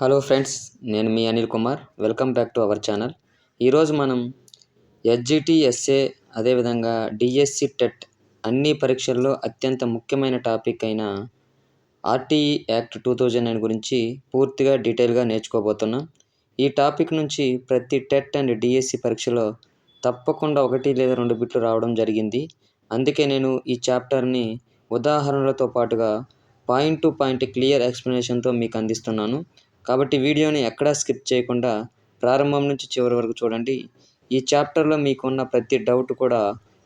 Hello friends నేను మీ Anil Kumar. Welcome back to our channel. ఈరోజు మనం ఎస్జిటి ఎస్ఏ అదేవిధంగా డిఎస్సి టెట్ అన్ని పరీక్షల్లో అత్యంత ముఖ్యమైన టాపిక్ అయిన RTE act two thousand nine గురించి పూర్తిగా డీటెయిల్గా నేర్చుకోబోతున్నాం. ఈ టాపిక్ నుంచి ప్రతి టెట్ అండ్ డిఎస్సి పరీక్షలో తప్పకుండా ఒకటి లేదా రెండు బిట్లు రావడం జరిగింది. అందుకే నేను ఈ చాప్టర్ని ఉదాహరణలతో పాటుగా పాయింట్ టు పాయింట్ క్లియర్ ఎక్స్ప్లెనేషన్తో మీకు అందిస్తున్నాను. కాబట్టి వీడియోని ఎక్కడా స్కిప్ చేయకుండా ప్రారంభం నుంచి చివరి వరకు చూడండి. ఈ చాప్టర్లో మీకున్న ప్రతి డౌట్ కూడా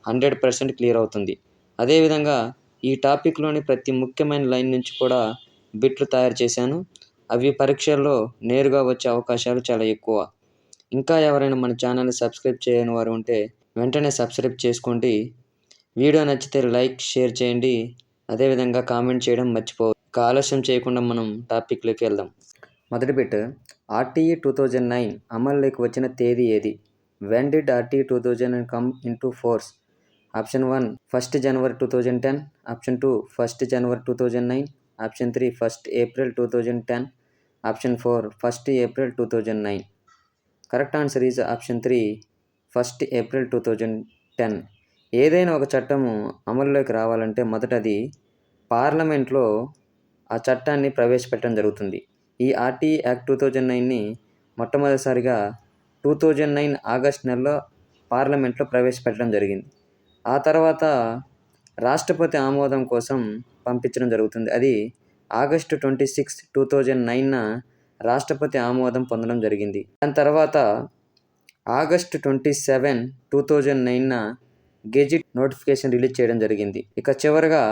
హండ్రెడ్ పర్సెంట్ క్లియర్ అవుతుంది. అదేవిధంగా ఈ టాపిక్లోని ప్రతి ముఖ్యమైన లైన్ నుంచి కూడా బిట్లు తయారు చేశాను. అవి పరీక్షల్లో నేరుగా వచ్చే అవకాశాలు చాలా ఎక్కువ. ఇంకా ఎవరైనా మన ఛానల్ని సబ్స్క్రైబ్ చేయని వారు ఉంటే వెంటనే సబ్స్క్రైబ్ చేసుకోండి. వీడియో నచ్చితే లైక్ షేర్ చేయండి. అదేవిధంగా కామెంట్ చేయడం మర్చిపో ఇక ఆలస్యం చేయకుండా మనం టాపిక్లోకి వెళ్దాం. మొదటి bit. RTE two thousand nine అమల్లోకి వచ్చిన తేదీ ఏది? When did RTE two thousand and come into force option one first January two thousand ten option two first January two thousand nine option three first April two thousand ten option four first April two thousand nine correct answer is option three first April two thousand ten ఏదైనా ఒక చట్టము అమలులోకి రావాలంటే మొదటది పార్లమెంట్లో ఆ చట్టాన్ని ప్రవేశపెట్టడం జరుగుతుంది. ఈ ఆర్టీ యాక్ట్ టూ థౌజండ్ నైన్ని మొట్టమొదటిసారిగా టూ థౌజండ్ నైన్ ఆగస్ట్ నెలలో పార్లమెంట్లో ప్రవేశపెట్టడం జరిగింది. ఆ తర్వాత రాష్ట్రపతి ఆమోదం కోసం పంపించడం జరుగుతుంది. అది August twenty six two thousand నైన్న రాష్ట్రపతి ఆమోదం పొందడం జరిగింది. దాని తర్వాత August twenty seven two thousand నైన్న gazette notification release చేయడం జరిగింది. ఇక చివరగా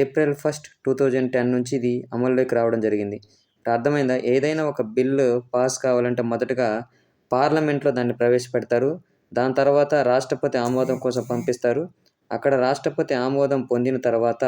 April first two thousand ten నుంచి ఇది అమల్లోకి రావడం జరిగింది. అర్థమైందా? ఏదైనా ఒక బిల్లు పాస్ కావాలంటే మొదటగా పార్లమెంట్లో దాన్ని ప్రవేశపెడతారు. దాని తర్వాత రాష్ట్రపతి ఆమోదం కోసం పంపిస్తారు. అక్కడ రాష్ట్రపతి ఆమోదం పొందిన తర్వాత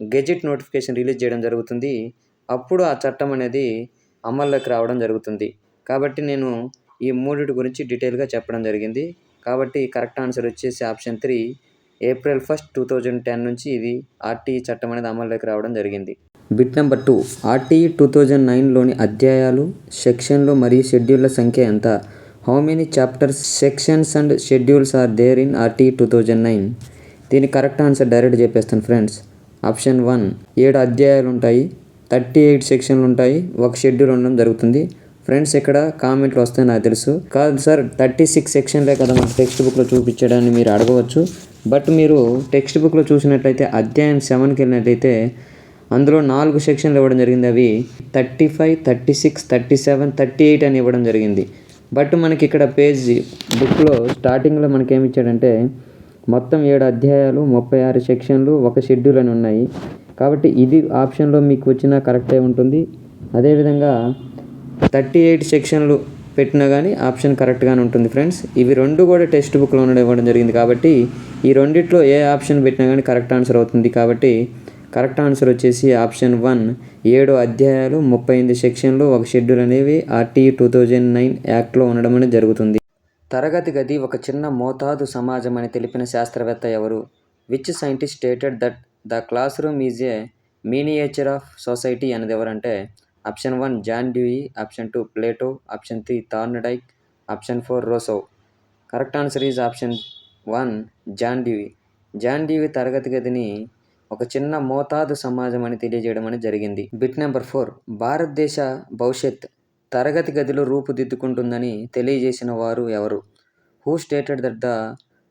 గెజిట్ నోటిఫికేషన్ రిలీజ్ చేయడం జరుగుతుంది. అప్పుడు ఆ చట్టం అనేది అమల్లోకి రావడం జరుగుతుంది. కాబట్టి నేను ఈ మూడిటి గురించి డీటెయిల్గా చెప్పడం జరిగింది. కాబట్టి కరెక్ట్ ఆన్సర్ వచ్చేసి option three April first two thousand ten నుంచి ఇది ఆర్టీఈ చట్టం అనేది అమల్లోకి రావడం జరిగింది. Bit number two. RTE two thousand నైన్లోని అధ్యాయాలు సెక్షన్లు మరియు షెడ్యూళ్ళ సంఖ్య ఎంత? How many chapters sections and schedules are there in RTE two thousand nine? దీని కరెక్ట్ ఆన్సర్ డైరెక్ట్ చెప్పేస్తాను ఫ్రెండ్స్ ఆప్షన్ వన్ ఏడు అధ్యాయాలు ఉంటాయి థర్టీ ఎయిట్ సెక్షన్లు ఉంటాయి ఒక షెడ్యూల్ ఉండడం జరుగుతుంది. ఫ్రెండ్స్ ఇక్కడ కామెంట్లు వస్తాయి నాకు తెలుసు. కాదు సార్ థర్టీ సిక్స్ సెక్షన్లే కదా మన టెక్స్ట్ బుక్లో చూపించడాన్ని మీరు అడగవచ్చు. బట్ మీరు టెక్స్ట్ బుక్లో చూసినట్లయితే అధ్యాయం సెవెన్కి వెళ్ళినట్లయితే అందులో నాలుగు సెక్షన్లు ఇవ్వడం జరిగింది. అవి thirty five thirty six thirty seven thirty eight అని ఇవ్వడం జరిగింది. బట్ మనకి ఇక్కడ పేజ్ బుక్లో స్టార్టింగ్లో మనకి ఏమి ఇచ్చాడంటే మొత్తం ఏడు అధ్యాయాలు ముప్పై ఆరు సెక్షన్లు ఒక షెడ్యూల్ అని ఉన్నాయి. కాబట్టి ఇది ఆప్షన్లో మీకు వచ్చినా కరెక్టే ఉంటుంది. అదేవిధంగా థర్టీ ఎయిట్ సెక్షన్లు పెట్టినా కానీ ఆప్షన్ కరెక్ట్గానే ఉంటుంది ఫ్రెండ్స్. ఇవి రెండు కూడా టెక్స్ట్ బుక్లో ఉండడం ఇవ్వడం జరిగింది కాబట్టి ఈ రెండిట్లో ఏ ఆప్షన్ పెట్టినా కానీ కరెక్ట్ ఆన్సర్ అవుతుంది కాబట్టి కరెక్ట్ ఆన్సర్ వచ్చేసి ఆప్షన్ వన్. ఏడు అధ్యాయాలు ముప్పై ఎనిమిది సెక్షన్లు ఒక షెడ్యూల్ అనేవి ఆర్టీ టూ థౌజండ్ నైన్ యాక్ట్లో ఉండడం అనేది జరుగుతుంది. తరగతి గది ఒక చిన్న మోతాదు సమాజం అని తెలిపిన శాస్త్రవేత్త ఎవరు? Which scientist stated that the classroom is a miniature of society అనేది ఎవరంటే option one John Dewey option two Plato option three Thorndike option four Rousseau correct answer is option one John Dewey John Dewey తరగతి గదిని ఒక చిన్న మోతాదు సమాజం అని తెలియజేయడం అనేది జరిగింది. Bit number four. భారతదేశ భవిష్యత్ తరగతి గదిలో రూపుదిద్దుకుంటుందని తెలియజేసిన వారు ఎవరు? Who stated that the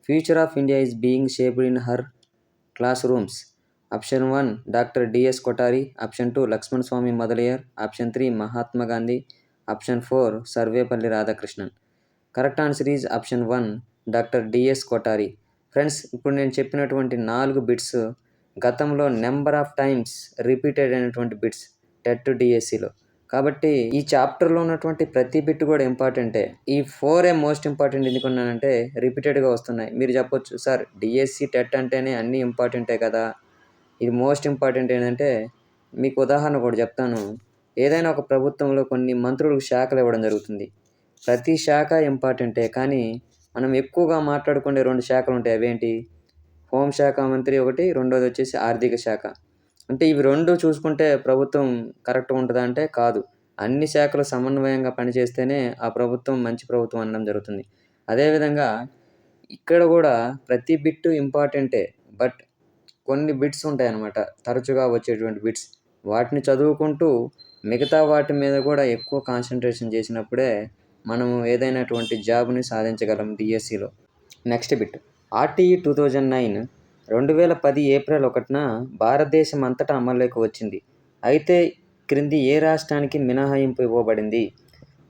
future of India is being shaped in her classroom option one doctor D S Kothari option two Lakshman Swami Mudaliar option three Mahatma Gandhi option four Sarvepalli Radhakrishnan correct answer is option one doctor D S Kothari friends ఇప్పుడు నేను చెప్పినటువంటి నాలుగు bits గతంలో number of times repeated అయినటువంటి bits TET డిఎస్సిలో. కాబట్టి ఈ చాప్టర్లో ఉన్నటువంటి ప్రతి బిట్ కూడా ఇంపార్టెంటే. ఈ ఫోర్ ఏ మోస్ట్ ఇంపార్టెంట్ ఎందుకున్నానంటే రిపీటెడ్గా వస్తున్నాయి. మీరు చెప్పొచ్చు సార్ డిఎస్సి టెట్ అంటేనే అన్నీ ఇంపార్టెంటే కదా? ఇది మోస్ట్ ఇంపార్టెంట్ ఏంటంటే మీకు ఉదాహరణ కూడా చెప్తాను. ఏదైనా ఒక ప్రభుత్వంలో కొన్ని మంత్రులకు శాఖలు ఇవ్వడం జరుగుతుంది. ప్రతి శాఖ ఇంపార్టెంటే. కానీ మనం ఎక్కువగా మాట్లాడుకునే రెండు శాఖలు ఉంటాయి. అవేంటి? హోంశాఖ మంత్రి ఒకటి రెండోది వచ్చేసి ఆర్థిక శాఖ. అంటే ఇవి రెండు చూసుకుంటే ప్రభుత్వం కరెక్ట్గా ఉంటుందా అంటే కాదు. అన్ని శాఖలు సమన్వయంగా పనిచేస్తేనే ఆ ప్రభుత్వం మంచి ప్రభుత్వం అనడం జరుగుతుంది. అదేవిధంగా ఇక్కడ కూడా ప్రతి బిట్ ఇంపార్టెంటే బట్ కొన్ని బిట్స్ ఉంటాయి అన్నమాట. తరచుగా వచ్చేటువంటి బిట్స్. వాటిని చదువుకుంటూ మిగతా వాటి మీద కూడా ఎక్కువ కాన్సన్ట్రేషన్ చేసినప్పుడే మనము ఏదైనటువంటి జాబ్ని సాధించగలం డిఎస్సిలో. Next bit. RTE two thousand nine రెండు వేల పది ఏప్రిల్ ఒకటిన భారతదేశం అంతటా అమల్లోకి వచ్చింది. అయితే క్రింది ఏ రాష్ట్రానికి మినహాయింపు ఇవ్వబడింది?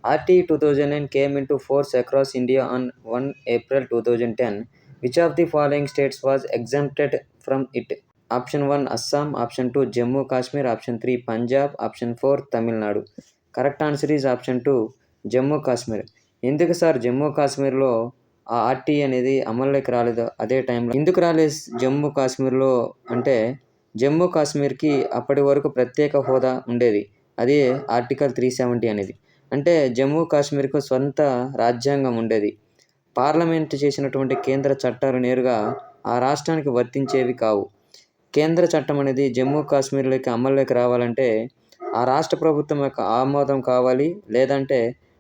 RTE two thousand nine came into force across India on one April two thousand ten. Which of the following states was exempted from it. Option one Assam option two Jammu Kashmir option three Punjab option four Tamil Nadu. Correct answer is option two Jammu Kashmir. ఎందుకు sir? Jammu కాశ్మీర్లో ఆ RT అనేది అమల్లోకి రాలేదు అదే టైంలో ఎందుకు రాలేదు? జమ్మూ కాశ్మీర్లో అంటే జమ్మూ కాశ్మీర్కి అప్పటి వరకు ప్రత్యేక హోదా ఉండేది. అదే ఆర్టికల్ త్రీ సెవెంటీ అనేది. అంటే జమ్మూ కాశ్మీర్కు సొంత రాజ్యాంగం ఉండేది. పార్లమెంట్ చేసినటువంటి కేంద్ర చట్టాలు నేరుగా ఆ రాష్ట్రానికి వర్తించేవి కావు. కేంద్ర చట్టం అనేది జమ్మూ కాశ్మీర్లోకి అమల్లోకి రావాలంటే ఆ రాష్ట్ర ప్రభుత్వం యొక్క ఆమోదం కావాలి లేదంటే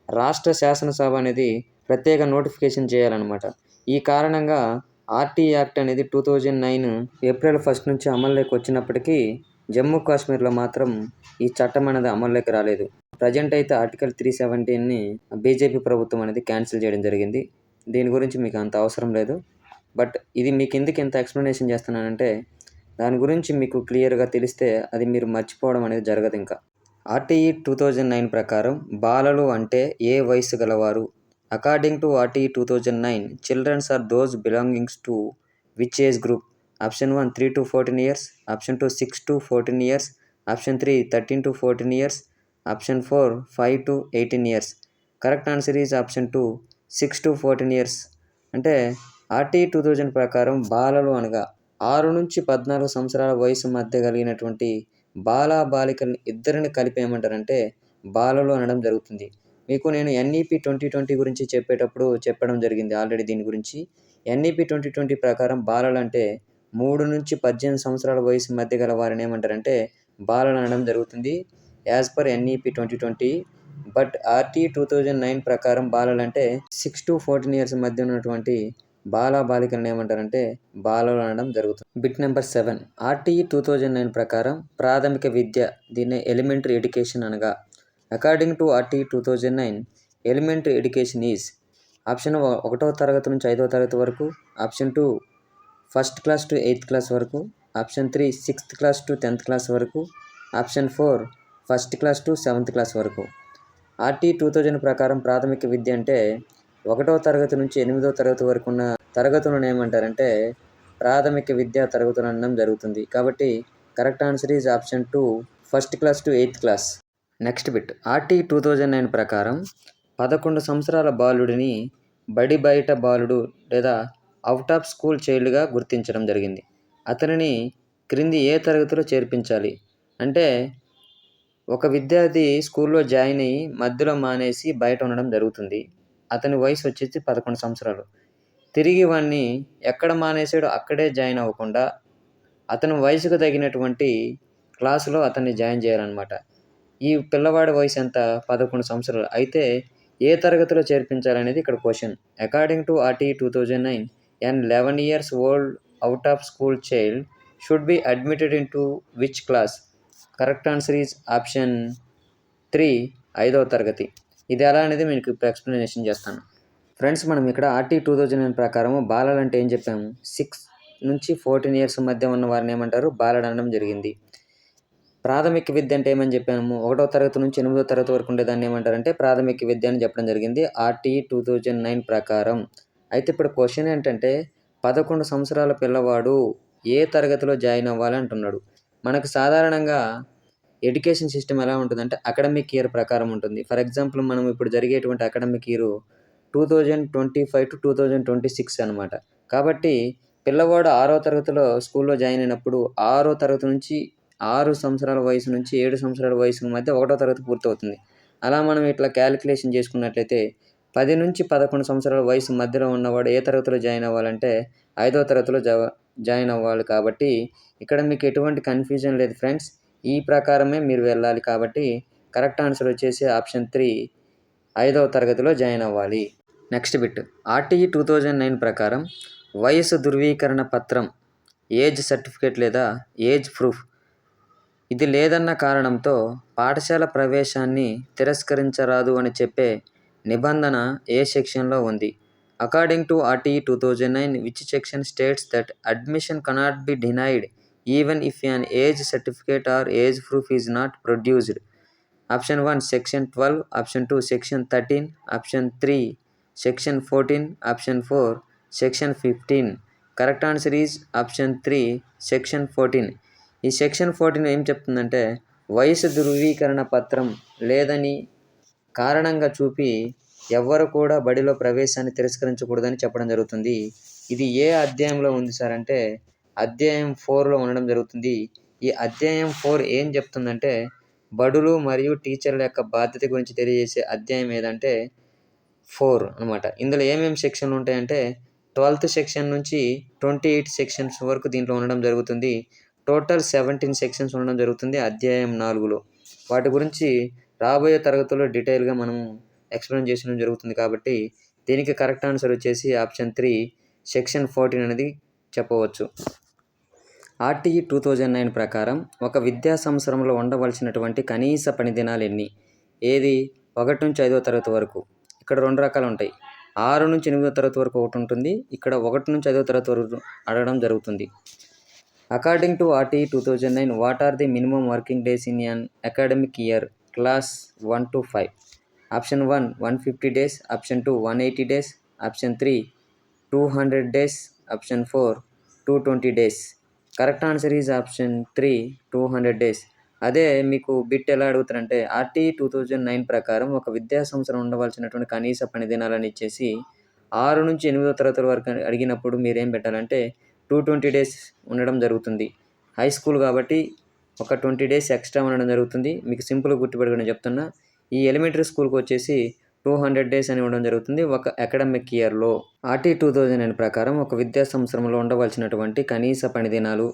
రాష్ట్ర శాసనసభ అనేది ప్రత్యేక నోటిఫికేషన్ చేయాలన్నమాట. ఈ కారణంగా ఆర్టీ యాక్ట్ అనేది two thousand nine April first నుంచి అమల్లోకి వచ్చినప్పటికీ జమ్మూ కాశ్మీర్లో మాత్రం ఈ చట్టం అనేది అమల్లోకి రాలేదు. ప్రజెంట్ అయితే ఆర్టికల్ త్రీ సెవెంటీన్ని బీజేపీ ప్రభుత్వం అనేది క్యాన్సిల్ చేయడం జరిగింది. దీని గురించి మీకు అంత అవసరం లేదు. బట్ ఇది మీకు ఎందుకు ఎంత ఎక్స్ప్లెనేషన్ చేస్తున్నానంటే దాని గురించి మీకు క్లియర్గా తెలిస్తే అది మీరు మర్చిపోవడం అనేది జరగదు ఇంకా. ఆర్టీఈ టూ థౌజండ్ నైన్ ప్రకారం బాలలు అంటే ఏ వయసు గలవారు? According to RTE two thousand nine children's are those belongings to which age group option one three to fourteen years option two six to fourteen years option three thirteen to fourteen years option four five to eighteen years correct answer is option two six to fourteen years అంటే RT two thousand ప్రకారం బాలలు అనగా ఆరు నుంచి పద్నాలుగు సంవత్సరాల వయసు మధ్య కలిగినటువంటి బాల బాలికల్ని ఇద్దరిని కలిపి ఏమంటారంటే బాలలు అనడం జరుగుతుంది. మీకు నేను ఎన్ఈపి ట్వంటీ ట్వంటీ గురించి చెప్పేటప్పుడు చెప్పడం జరిగింది ఆల్రెడీ దీని గురించి. ఎన్ఈపి ట్వంటీ ట్వంటీ ప్రకారం బాలలు అంటే మూడు నుంచి పద్దెనిమిది సంవత్సరాల వయసు మధ్య గల వారిని ఏమంటారంటే బాలలు అనడం జరుగుతుంది as per NEP twenty twenty but RTE two thousand nine ప్రకారం బాలలు అంటే సిక్స్ టు ఫోర్టీన్ ఇయర్స్ మధ్య ఉన్నటువంటి బాల బాలికలను ఏమంటారంటే బాలలు అనడం జరుగుతుంది bit number seven RTE two thousand nine ప్రకారం ప్రాథమిక విద్య దీన్ని ఎలిమెంటరీ ఎడ్యుకేషన్ అనగా according to RTE two thousand nine elementary education is option ఒకటో తరగతి నుంచి ఐదో తరగతి వరకు option two first class to eighth class వరకు option three sixth class to tenth class వరకు option four first class to seventh class వరకు. RT two thousand ప్రకారం ప్రాథమిక విద్య అంటే ఒకటో తరగతి నుంచి ఎనిమిదో తరగతి వరకు ఉన్న తరగతులను ఏమంటారంటే ప్రాథమిక విద్యా తరగతులు అనడం జరుగుతుంది. కాబట్టి correct answer is option two first class to eighth class next bit. RTE two thousand nine ప్రకారం పదకొండు సంవత్సరాల బాలుడిని బడి బయట బాలుడు లేదా అవుట్ ఆఫ్ స్కూల్ చైల్డ్గా గుర్తించడం జరిగింది. అతనిని క్రింది ఏ తరగతిలో చేర్పించాలి? అంటే ఒక విద్యార్థి స్కూల్లో జాయిన్ అయ్యి మధ్యలో మానేసి బయట ఉండడం జరుగుతుంది. అతని వయసు వచ్చేసి పదకొండు సంవత్సరాలు. తిరిగి వాడిని ఎక్కడ మానేసాడో అక్కడే జాయిన్ అవ్వకుండా అతని వయసుకు తగినటువంటి క్లాసులో అతన్ని జాయిన్ చేయాలన్నమాట. ఈ పిల్లవాడి వయసు ఎంత? పదకొండు సంవత్సరాలు. అయితే ఏ తరగతిలో చేర్పించాలనేది ఇక్కడ question. According to RTE two thousand nine and eleven years old out of school child should be admitted into which class correct answer is option three ఐదవ తరగతి. ఇది ఎలా అనేది మీకు ఇప్పుడు ఎక్స్ప్లెనేషన్ చేస్తాను. ఫ్రెండ్స్ మనం ఇక్కడ RT two thousand nine oh ప్రకారం బాలలు అంటే ఏం చెప్పాము? సిక్స్ నుంచి ఫోర్టీన్ ఇయర్స్ మధ్య ఉన్న వారిని ఏమంటారు? బాలడు అనడం జరిగింది. ప్రాథమిక విద్య అంటే ఏమని చెప్పాము ఒకటో తరగతి నుంచి ఎనిమిదో తరగతి వరకు ఉండేదాన్ని ఏమంటారంటే ప్రాథమిక విద్య అని చెప్పడం జరిగింది. ఆర్టీ టూ థౌజండ్ నైన్ ప్రకారం. అయితే ఇప్పుడు క్వశ్చన్ ఏంటంటే పదకొండు సంవత్సరాల పిల్లవాడు ఏ తరగతిలో జాయిన్ అవ్వాలి అంటున్నాడు. మనకు సాధారణంగా ఎడ్యుకేషన్ సిస్టమ్ ఎలా ఉంటుందంటే అకాడమిక్ ఇయర్ ప్రకారం ఉంటుంది. ఫర్ ఎగ్జాంపుల్ మనం ఇప్పుడు జరిగేటువంటి academic year two thousand twenty five to two thousand twenty six అనమాట కాబట్టి పిల్లవాడు ఆరో తరగతిలో స్కూల్లో జాయిన్ అయినప్పుడు ఆరో తరగతి నుంచి ఆరు సంవత్సరాల వయసు నుంచి ఏడు సంవత్సరాల వయసు మధ్య ఒకటో తరగతి పూర్తవుతుంది. అలా మనం ఇట్లా క్యాలిక్యులేషన్ చేసుకున్నట్లయితే పది నుంచి పదకొండు సంవత్సరాల వయసు మధ్యలో ఉన్నవాడు ఏ తరగతిలో జాయిన్ అవ్వాలంటే ఐదో తరగతిలో జా జాయిన్ అవ్వాలి కాబట్టి ఇక్కడ మీకు ఎటువంటి కన్ఫ్యూజన్ లేదు ఫ్రెండ్స్. ఈ ప్రకారమే మీరు వెళ్ళాలి కాబట్టి కరెక్ట్ ఆన్సర్ వచ్చేసి ఆప్షన్ త్రీ ఐదవ తరగతిలో జాయిన్ అవ్వాలి. Next bit. RTE two thousand nine ప్రకారం వయసు ధృవీకరణ పత్రం ఏజ్ సర్టిఫికేట్ లేదా ఏజ్ ప్రూఫ్ ఇది లేదన్న కారణంతో పాఠశాల ప్రవేశాన్ని తిరస్కరించరాదు అని చెప్పే నిబంధన ఏ సెక్షన్లో ఉంది? According to RTE two thousand nine which section states that admission cannot be denied even if an age certificate or age proof is not produced option one section twelve option two section thirteen option three section fourteen option four section fifteen correct answer is option three section fourteen ఈ section fourteen ఏం చెప్తుందంటే వయసు ధృవీకరణ పత్రం లేదని కారణంగా చూపి ఎవ్వరు కూడా బడిలో ప్రవేశాన్ని తిరస్కరించకూడదని చెప్పడం జరుగుతుంది. ఇది ఏ అధ్యాయంలో ఉంది సార్ అంటే అధ్యాయం ఫోర్లో ఉండడం జరుగుతుంది. ఈ అధ్యాయం ఫోర్ ఏం చెప్తుందంటే బడులు మరియు టీచర్ల యొక్క బాధ్యత గురించి తెలియజేసే అధ్యాయం ఏదంటే ఫోర్ అనమాట ఇందులో ఏమేమి సెక్షన్లు ఉంటాయంటే ట్వెల్త్ సెక్షన్ నుంచి ట్వంటీ ఎయిట్ సెక్షన్స్ వరకు దీంట్లో ఉండడం జరుగుతుంది. టోటల్ సెవెంటీన్ సెక్షన్స్ ఉండడం జరుగుతుంది అధ్యాయం నాలుగులో. వాటి గురించి రాబోయే తరగతుల్లో డీటెయిల్గా మనం ఎక్స్ప్లెయిన్ చేయడం జరుగుతుంది కాబట్టి దీనికి కరెక్ట్ ఆన్సర్ వచ్చేసి ఆప్షన్ త్రీ సెక్షన్ ఫోర్టీన్ అనేది చెప్పవచ్చు. ఆర్టీఈ టూ థౌజండ్ నైన్ ప్రకారం ఒక విద్యా సంవత్సరంలో ఉండవలసినటువంటి కనీస పని దినాలు ఎన్ని? ఏది? ఒకటి నుంచి ఐదో తరగతి వరకు. ఇక్కడ రెండు రకాలు ఉంటాయి. ఆరు నుంచి ఎనిమిదో తరగతి వరకు ఒకటి ఉంటుంది. ఇక్కడ ఒకటి నుంచి ఐదో తరగతి వరకు అడగడం జరుగుతుంది. According to RT two thousand nine what are the minimum working days in an academic year class one to five option one one fifty days option two one eighty days option three two hundred days option four two twenty days correct answer is option three two hundred days అదే మీకు bit ఎలా అడుగుతారంటే RT two thousand nine ప్రకారం ఒక విద్యా సంవత్సరం ఉండవలసినటువంటి కనీస పని దినాలని ఇచ్చేసి ఆరు నుంచి ఎనిమిదో తరగతి వరకు అడిగినప్పుడు మీరేం పెట్టాలంటే టూ ట్వంటీ డేస్ ఉండడం జరుగుతుంది. హై స్కూల్ కాబట్టి ఒక ట్వంటీ డేస్ ఎక్స్ట్రా ఉండడం జరుగుతుంది. మీకు సింపుల్గా గుర్తుపెట్టుకుని చెప్తున్నా ఈ ఎలిమెంటరీ స్కూల్కి వచ్చేసి టూ హండ్రెడ్ డేస్ అని ఇవ్వడం జరుగుతుంది ఒక అకాడమిక్ ఇయర్లో. ఆర్టీ టూ థౌజండ్ అనే ప్రకారం ఒక విద్యా సంవత్సరంలో ఉండవలసినటువంటి కనీస పని దినాలు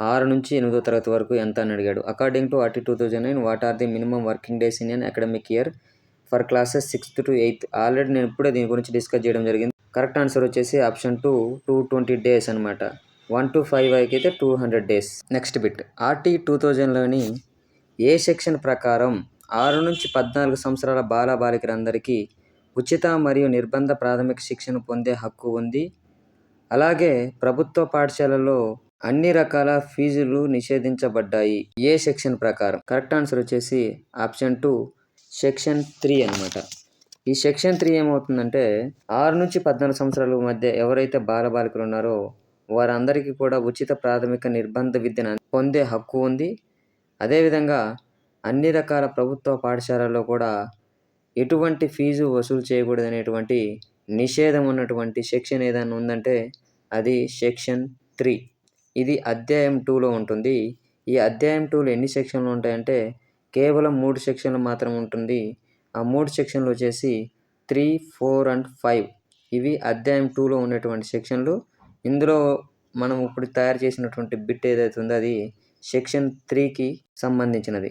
ఆరు నుంచి ఎనిమిదో తరగతి వరకు ఎంత అని అడిగాడు. According to RTE two thousand nine what are the minimum working days in an academic year for classes sixth to eighth. Already నేను ఇప్పుడే దీని గురించి డిస్కస్ చేయడం జరిగింది. కరెక్ట్ ఆన్సర్ వచ్చేసి option two two twenty days అనమాట వన్ టు ఫైవ్ అయితే two hundred days. Next bit. RTE two థౌజండ్లోని ఏ సెక్షన్ ప్రకారం ఆరు నుంచి పద్నాలుగు సంవత్సరాల బాల బాలికలందరికీ ఉచిత మరియు నిర్బంధ ప్రాథమిక శిక్షణ పొందే హక్కు ఉంది. అలాగే ప్రభుత్వ పాఠశాలలో అన్ని రకాల ఫీజులు నిషేధించబడ్డాయి. ఏ సెక్షన్ ప్రకారం? కరెక్ట్ ఆన్సర్ వచ్చేసి ఆప్షన్ టూ సెక్షన్ త్రీ అనమాట ఈ సెక్షన్ త్రీ ఏమవుతుందంటే ఆరు నుంచి పద్నాలుగు సంవత్సరాల మధ్య ఎవరైతే బాలబాలికలు ఉన్నారో వారందరికీ కూడా ఉచిత ప్రాథమిక నిర్బంధ విద్యను పొందే హక్కు ఉంది. అదేవిధంగా అన్ని రకాల ప్రభుత్వ పాఠశాలల్లో కూడా ఎటువంటి ఫీజు వసూలు చేయకూడదు అనేటువంటి నిషేధం ఉన్నటువంటి సెక్షన్ ఏదైనా ఉందంటే అది సెక్షన్ త్రీ. ఇది అధ్యాయం టూలో ఉంటుంది. ఈ అధ్యాయం టూలో ఎన్ని సెక్షన్లు ఉంటాయంటే కేవలం మూడు సెక్షన్లు మాత్రం ఉంటుంది. ఆ మూడు సెక్షన్లు వచ్చేసి త్రీ ఫోర్ అండ్ ఫైవ్. ఇవి అధ్యాయం టూలో ఉన్నటువంటి సెక్షన్లు. ఇందులో మనం ఇప్పుడు తయారు చేసినటువంటి బిట్ ఏదైతే ఉందో అది సెక్షన్ త్రీకి సంబంధించినది.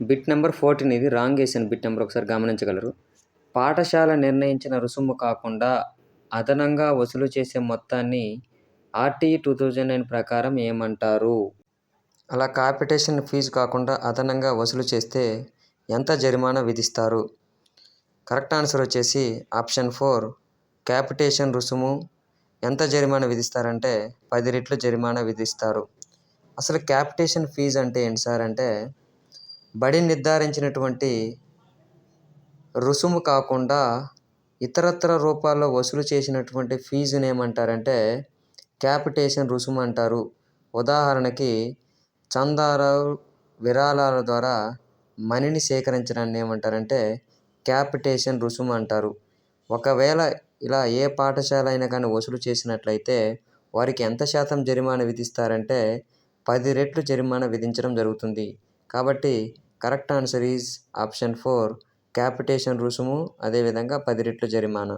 బిట్ నెంబర్ ఫోర్టీన్ ఇది రాంగ్ వేసిన బిట్ నెంబర్ ఒకసారి గమనించగలరు. పాఠశాల నిర్ణయించిన రుసుము కాకుండా అదనంగా వసూలు చేసే మొత్తాన్ని ఆర్టీ టూ థౌజండ్ నైన్ ప్రకారం ఏమంటారు? అలా కాంపిటీషన్ ఫీజు కాకుండా అదనంగా వసూలు చేస్తే ఎంత జరిమానా విధిస్తారు? కరెక్ట్ ఆన్సర్ వచ్చేసి ఆప్షన్ ఫోర్ క్యాపిటేషన్ రుసుము. ఎంత జరిమానా విధిస్తారంటే పది రెట్లు జరిమానా విధిస్తారు. అసలు క్యాపిటేషన్ ఫీజు అంటే ఏంటి సార్? అంటే బడి నిర్ధారించినటువంటి రుసుము కాకుండా ఇతరత్ర రూపాల్లో వసూలు చేసినటువంటి ఫీజుని ఏమంటారంటే క్యాపిటేషన్ రుసుము అంటారు. ఉదాహరణకి చందారావు విరాళాల ద్వారా మనీని సేకరించడాన్ని ఏమంటారంటే క్యాపిటేషన్ రుసుము అంటారు. ఒకవేళ ఇలా ఏ పాఠశాల అయినా కానీ వసూలు చేసినట్లయితే వారికి ఎంత శాతం జరిమానా విధిస్తారంటే పది రెట్లు జరిమానా విధించడం జరుగుతుంది. కాబట్టి correct answer is option four capitation రుసుము అదేవిధంగా పది రెట్లు జరిమానా.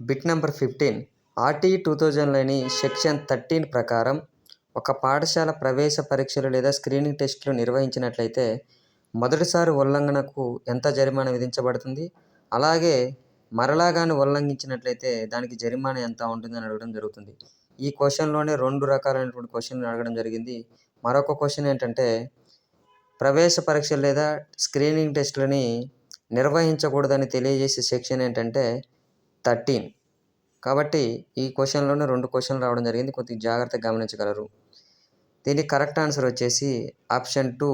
Bit number fifteen RTE two థౌజండ్లోని section thirteen ప్రకారం ఒక పాఠశాల ప్రవేశ పరీక్షలు లేదా స్క్రీనింగ్ టెస్టులు నిర్వహించినట్లయితే మొదటిసారి ఉల్లంఘనకు ఎంత జరిమానా విధించబడుతుంది? అలాగే మరలా కానీ ఉల్లంఘించినట్లయితే దానికి జరిమానా ఎంత ఉంటుందని అడగడం జరుగుతుంది. ఈ క్వశ్చన్లోనే రెండు రకాలైనటువంటి క్వశ్చన్లు అడగడం జరిగింది. మరొక క్వశ్చన్ ఏంటంటే ప్రవేశ పరీక్షలు లేదా స్క్రీనింగ్ టెస్టులని నిర్వహించకూడదని తెలియజేసే సెక్షన్ ఏంటంటే థర్టీన్. కాబట్టి ఈ క్వశ్చన్లోనే రెండు క్వశ్చన్లు రావడం జరిగింది. కొద్దిగా జాగ్రత్తగా గమనించగలరు. దీనికి కరెక్ట్ ఆన్సర్ వచ్చేసి ఆప్షన్ టూ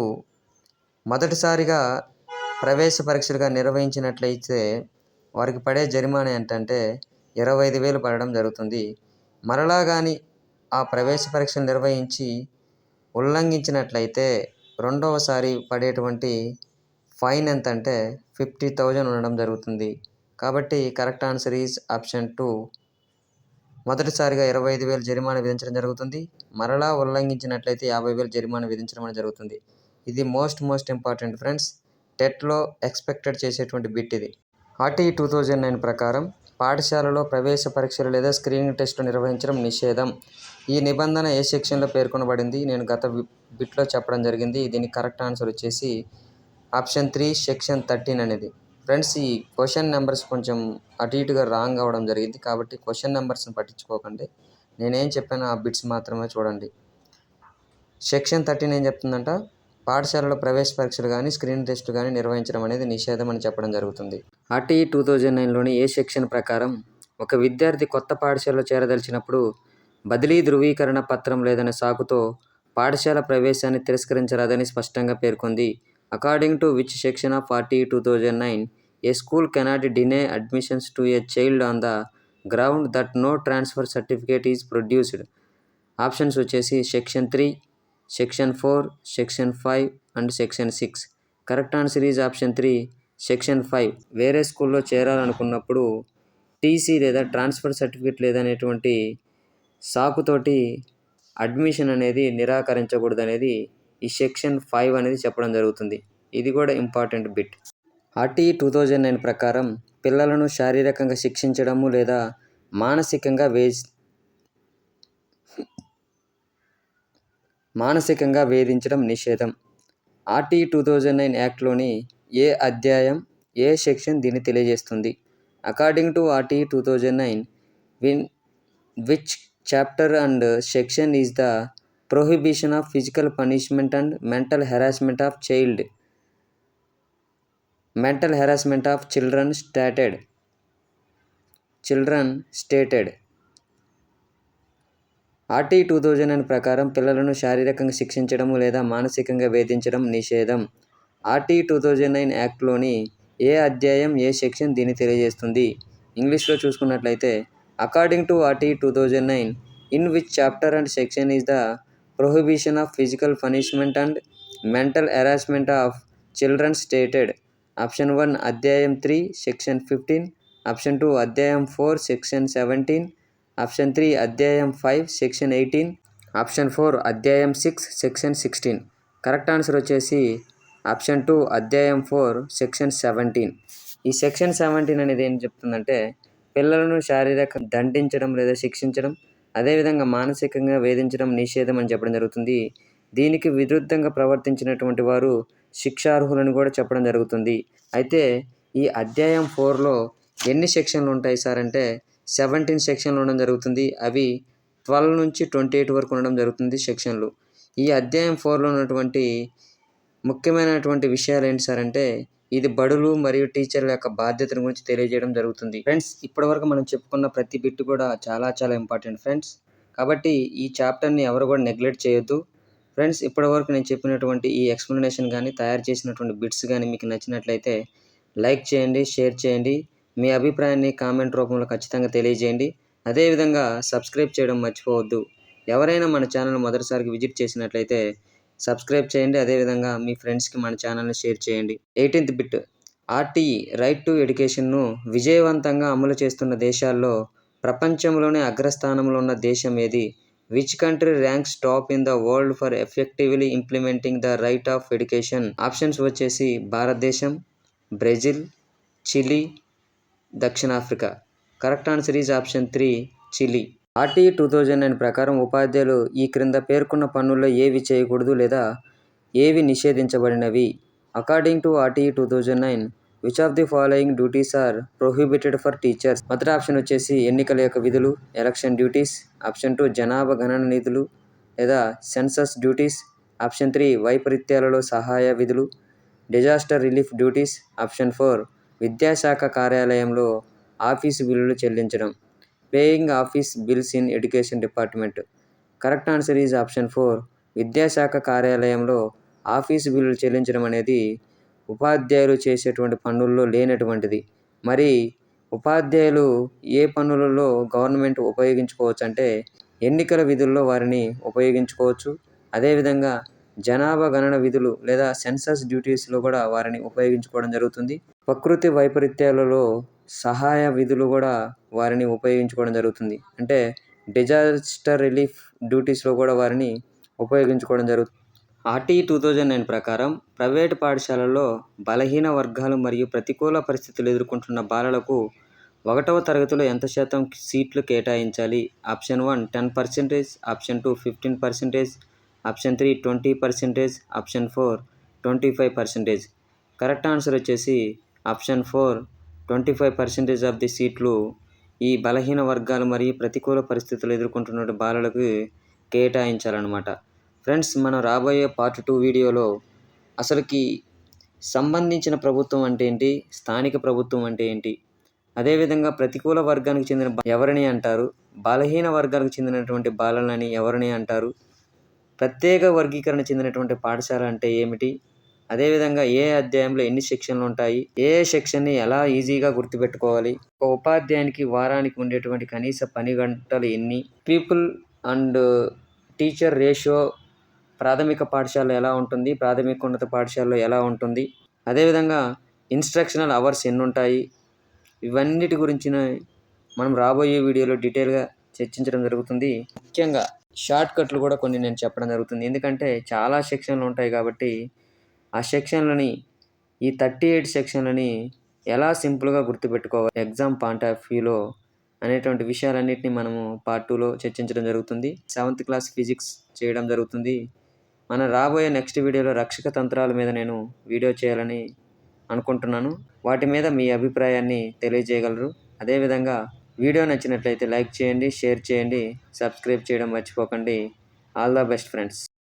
మొదటిసారిగా ప్రవేశ పరీక్షలుగా నిర్వహించినట్లయితే వారికి పడే జరిమానా ఏంటంటే ఇరవై ఐదు వేలు పడడం జరుగుతుంది. మరలా కానీ ఆ ప్రవేశ పరీక్షలు నిర్వహించి ఉల్లంఘించినట్లయితే రెండవసారి పడేటువంటి ఫైన్ ఎంత అంటే ఫిఫ్టీ థౌజండ్ ఉండడం జరుగుతుంది. కాబట్టి correct answer is option two. మొదటిసారిగా ఇరవై ఐదు వేలు జరిమానా విధించడం జరుగుతుంది. మరలా ఉల్లంఘించినట్లయితే యాభై వేలు జరిమానా విధించడం అనేది జరుగుతుంది. ఇది మోస్ట్ మోస్ట్ ఇంపార్టెంట్ ఫ్రెండ్స్. టెట్లో ఎక్స్పెక్టెడ్ చేసేటువంటి బిట్ ఇది. ఆర్టీఈ టూ థౌజండ్ నైన్ ప్రకారం పాఠశాలలో ప్రవేశ పరీక్షలు లేదా స్క్రీనింగ్ టెస్టులు నిర్వహించడం నిషేధం. ఈ నిబంధన ఏ సెక్షన్లో పేర్కొనబడింది? నేను గత బిట్లో చెప్పడం జరిగింది. దీని కరెక్ట్ ఆన్సర్ వచ్చేసి ఆప్షన్ త్రీ సెక్షన్ థర్టీన్ అనేది. ఫ్రెండ్స్ ఈ క్వశ్చన్ నెంబర్స్ కొంచెం అటు ఇటుగా రాంగ్ అవ్వడం జరిగింది. కాబట్టి క్వశ్చన్ నెంబర్స్ని పట్టించుకోకండి. నేనేం చెప్పానో ఆ బిట్స్ మాత్రమే చూడండి. సెక్షన్ థర్టీన్ ఏం చెప్తుందంట? పాఠశాలలో ప్రవేశ పరీక్షలు కానీ స్క్రీన్ టెస్టులు కానీ నిర్వహించడం అనేది నిషేధం అని చెప్పడం జరుగుతుంది. ఆర్టీఈ టూ థౌజండ్ నైన్లోని ఏ సెక్షన్ ప్రకారం ఒక విద్యార్థి కొత్త పాఠశాలలో చేరదలిచినప్పుడు బదిలీ ధృవీకరణ పత్రం లేదనే సాకుతో పాఠశాల ప్రవేశాన్ని తిరస్కరించరాదని స్పష్టంగా పేర్కొంది. According to which section of RTE two thousand nine a school cannot deny admissions to a child on the ground that no transfer certificate is produced. Options వచ్చేసి section three section four section five and section six. Correct answer is option three section five. వేరే స్కూల్లో చేరాలనుకున్నప్పుడు TC లేదా transfer certificate లేదనేటువంటి సాకుతోటి admission అనేది నిరాకరించకూడదు అనేది ఈ సెక్షన్ ఫైవ్ అనేది చెప్పడం జరుగుతుంది. ఇది కూడా important bit. RTE two thousand nine ప్రకారం పిల్లలను శారీరకంగా శిక్షించడము లేదా మానసికంగా వేజ్ మానసికంగా వేధించడం నిషేధం. ఆర్టీ టూ థౌజండ్ నైన్ యాక్ట్లోని ఏ అధ్యాయం ఏ సెక్షన్ దీన్ని తెలియజేస్తుంది? According to RTE two thousand nine win which chapter and section is the prohibition of physical punishment and mental harassment of child. Mental harassment of children stated. Children stated. RTE two thousand అని ప్రకారం పిల్లలను శారీరకంగా శిక్షించడం లేదా మానసికంగా వేధించడం నిషేధం. RT two thousand nine యాక్ట్లోని ఏ అధ్యాయం ఏ సెక్షన్ దీన్ని తెలియజేస్తుంది? ఇంగ్లీష్లో చూసుకున్నట్లయితే according to RTE two thousand nine in which chapter and section is the prohibition of physical punishment and mental harassment of children stated option one అధ్యాయం three section fifteen option two అధ్యాయం four section seventeen option three అధ్యాయం five section eighteen option four అధ్యాయం six section sixteen. Correct answer వచ్చేసి option two అధ్యాయం four section seventeen. ఈ section seventeen అనేది ఏం చెప్తుందంటే పిల్లలను శారీరక దండించడం లేదా శిక్షించడం అదేవిధంగా మానసికంగా వేధించడం నిషేధం అని చెప్పడం జరుగుతుంది. దీనికి విరుద్ధంగా ప్రవర్తించినటువంటి వారు శిక్షార్హులను కూడా చెప్పడం జరుగుతుంది. అయితే ఈ అధ్యాయం ఫోర్లో ఎన్ని సెక్షన్లు ఉంటాయి సార్ అంటే సెవెంటీన్ సెక్షన్లు ఉండడం జరుగుతుంది. అవి ట్వెల్వ్ నుంచి ట్వంటీ ఎయిట్ వరకు ఉండడం జరుగుతుంది సెక్షన్లు. ఈ అధ్యాయం ఫోర్లో ఉన్నటువంటి ముఖ్యమైనటువంటి విషయాలు ఏంటి సార్ అంటే ఇది బడులు మరియు టీచర్ల యొక్క బాధ్యతల గురించి తెలియజేయడం జరుగుతుంది. ఫ్రెండ్స్ ఇప్పటివరకు మనం చెప్పుకున్న ప్రతి బిట్ కూడా చాలా చాలా ఇంపార్టెంట్ ఫ్రెండ్స్. కాబట్టి ఈ చాప్టర్ని ఎవరు కూడా నెగ్లెక్ట్ చేయొద్దు. ఫ్రెండ్స్ ఇప్పటివరకు నేను చెప్పినటువంటి ఈ ఎక్స్ప్లెనేషన్ కానీ తయారు చేసినటువంటి బిట్స్ కానీ మీకు నచ్చినట్లయితే లైక్ చేయండి షేర్ చేయండి. మీ అభిప్రాయాన్ని కామెంట్ రూపంలో ఖచ్చితంగా తెలియజేయండి. అదేవిధంగా సబ్స్క్రైబ్ చేయడం మర్చిపోవద్దు. ఎవరైనా మన ఛానల్ మొదటిసారికి విజిట్ చేసినట్లయితే సబ్స్క్రైబ్ చేయండి. అదేవిధంగా మీ ఫ్రెండ్స్కి మన ఛానల్ని షేర్ చేయండి. Eighteenth bit. RTE right to ఎడ్యుకేషన్ను విజయవంతంగా అమలు చేస్తున్న దేశాల్లో ప్రపంచంలోనే అగ్రస్థానంలో ఉన్న దేశం ఏది? Which country ranks top in the world for effectively implementing the right of education? Options వచ్చేసి భారతదేశం బ్రెజిల్ చిలీ దక్షిణాఫ్రికా. Correct answer is option three Chile. RT two thousand nine ప్రకారం ఉపాధ్యాయులు ఈ క్రింద పేర్కొన్న పనుల్లో ఏవి చేయకూడదు లేదా ఏవి నిషేధించబడినవి? According to RTE two thousand nine which of the following duties are prohibited for teachers? మొదటి ఆప్షన్ వచ్చేసి ఎన్నికల యొక్క విధులు ఎలక్షన్ డ్యూటీస్ ఆప్షన్ టూ జనాభా గణన నిధులు లేదా సెన్సస్ డ్యూటీస్ ఆప్షన్ త్రీ వైపరీత్యాలలో సహాయ విధులు disaster relief duties option four విద్యాశాఖ కార్యాలయంలో ఆఫీసు బిల్లులు చెల్లించడం paying office bills in education department. Correct answer is option four. విద్యాశాఖ కార్యాలయంలో ఆఫీసు బిల్లులు చెల్లించడం అనేది ఉపాధ్యాయులు చేసేటువంటి పనుల్లో లేనటువంటిది. మరి ఉపాధ్యాయులు ఏ పనులలో గవర్నమెంట్ ఉపయోగించుకోవచ్చు అంటే ఎన్నికల విధుల్లో వారిని ఉపయోగించుకోవచ్చు. అదేవిధంగా జనాభా గణన విధులు లేదా సెన్సస్ డ్యూటీస్లో కూడా వారిని ఉపయోగించుకోవడం జరుగుతుంది. ప్రకృతి వైపరీత్యాలలో సహాయ విధులు కూడా వారిని ఉపయోగించుకోవడం జరుగుతుంది. అంటే డిజాస్టర్ రిలీఫ్ డ్యూటీస్లో కూడా వారిని ఉపయోగించుకోవడం జరుగుతుంది. ఆర్టీఈ టూ థౌజండ్ నైన్ ప్రకారం ప్రైవేట్ పాఠశాలల్లో బలహీన వర్గాలు మరియు ప్రతికూల పరిస్థితులు ఎదుర్కొంటున్న బాలలకు ఒకటవ తరగతిలో ఎంత శాతం సీట్లు కేటాయించాలి? Option one ten percentage option two fifteen percentage option three twenty percentage option four twenty five percentage. Correct answer వచ్చేసి option four twenty five percentage of the సీట్లు ఈ బలహీన వర్గాలు మరియు ప్రతికూల పరిస్థితులు ఎదుర్కొంటున్న బాలలకు కేటాయించాలన్నమాట. ఫ్రెండ్స్ మనం రాబోయే పార్ట్ టూ వీడియోలో అసలుకి సంబంధించిన ప్రభుత్వం అంటే ఏంటి? స్థానిక ప్రభుత్వం అంటే ఏంటి? అదేవిధంగా ప్రతికూల వర్గానికి చెందిన ఎవరిని అంటారు? బలహీన వర్గానికి చెందినటువంటి బాలలని ఎవరిని అంటారు? ప్రత్యేక వర్గీకరణ చెందినటువంటి పాఠశాల అంటే ఏమిటి? అదేవిధంగా ఏ అధ్యాయంలో ఎన్ని సెక్షన్లు ఉంటాయి? ఏ సెక్షన్ని ఎలా ఈజీగా గుర్తుపెట్టుకోవాలి? ఒక ఉపాధ్యాయునికి వారానికి ఉండేటువంటి కనీస పని గంటలు ఎన్ని? పీపుల్ అండ్ టీచర్ రేషియో ప్రాథమిక పాఠశాల ఎలా ఉంటుంది? ప్రాథమిక ఉన్నత పాఠశాలలో ఎలా ఉంటుంది? అదేవిధంగా ఇన్స్ట్రక్షనల్ అవర్స్ ఎన్ని ఉంటాయి? ఇవన్నిటి గురించిన మనం రాబోయే వీడియోలో డీటెయిల్గా చర్చించడం జరుగుతుంది. ముఖ్యంగా షార్ట్ కట్లు కూడా కొన్ని నేను చెప్పడం జరుగుతుంది. ఎందుకంటే చాలా సెక్షన్లు ఉంటాయి కాబట్టి ఆ సెక్షన్లని ఈ థర్టీ ఎయిట్ సెక్షన్లని ఎలా సింపుల్గా గుర్తుపెట్టుకోవాలి? ఎగ్జామ్ పాయింట్ ఆఫ్ వ్యూలో అనేటువంటి విషయాలన్నింటినీ మనము పార్ట్ టూలో చర్చించడం జరుగుతుంది. సెవెంత్ క్లాస్ ఫిజిక్స్ చేయడం జరుగుతుంది. మన రాబోయే నెక్స్ట్ వీడియోలో రక్షక తంత్రాల మీద నేను వీడియో చేయాలని అనుకుంటున్నాను. వాటి మీద మీ అభిప్రాయాన్ని తెలియజేయగలరు. అదేవిధంగా వీడియో నచ్చినట్లయితే లైక్ చేయండి షేర్ చేయండి సబ్స్క్రైబ్ చేయడం మర్చిపోకండి. All the best friends.